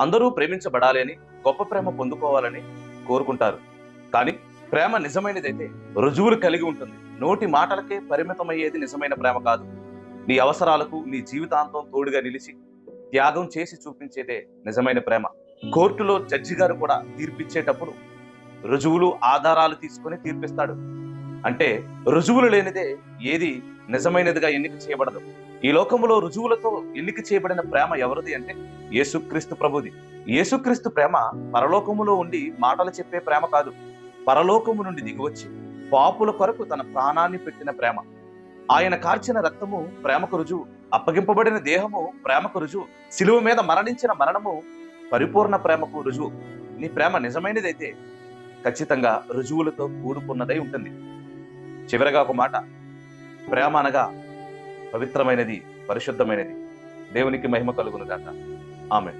అందరూ ప్రేమించబడాలి అని గొప్ప ప్రేమ పొందుకోవాలని కోరుకుంటారు. కానీ ప్రేమ నిజమైనదైతే రుజువులు కలిగి ఉంటుంది. నోటి మాటలకే పరిమితమయ్యేది నిజమైన ప్రేమ కాదు. నీ అవసరాలకు నీ జీవితాంతం తోడుగా నిలిచి త్యాగం చేసి చూపించేదే నిజమైన ప్రేమ. కోర్టులో జడ్జి గారు కూడా తీర్పిచ్చేటప్పుడు రుజువులు ఆధారాలు తీసుకొని తీర్పిస్తాడు. అంటే రుజువులు లేనిదే ఏది నిజమైనదిగా ఎన్నిక చేయబడదు. ఈ లోకములో రుజువులతో ఎన్నిక చేయబడిన ప్రేమ ఎవరిది అంటే యేసుక్రీస్తు ప్రభుది. యేసుక్రీస్తు ప్రేమ పరలోకములో ఉండి మాటలు చెప్పే ప్రేమ కాదు. పరలోకము నుండి దిగివచ్చి పాపుల కొరకు తన ప్రాణాన్ని పెట్టిన ప్రేమ. ఆయన కార్చిన రక్తము ప్రేమకు రుజువు. అప్పగింపబడిన దేహము ప్రేమకు రుజువు. సిలువ మీద మరణించిన మరణము పరిపూర్ణ ప్రేమకు రుజువు. నీ ప్రేమ నిజమైనదైతే ఖచ్చితంగా రుజువులతో కూడుకున్నదై ఉంటుంది. చివరగా ఒక మాట. ప్రేమ అనగా పవిత్రమైనది పరిశుద్ధమైనది. దేవునికి మహిమ కలుగును గాక. ఆమె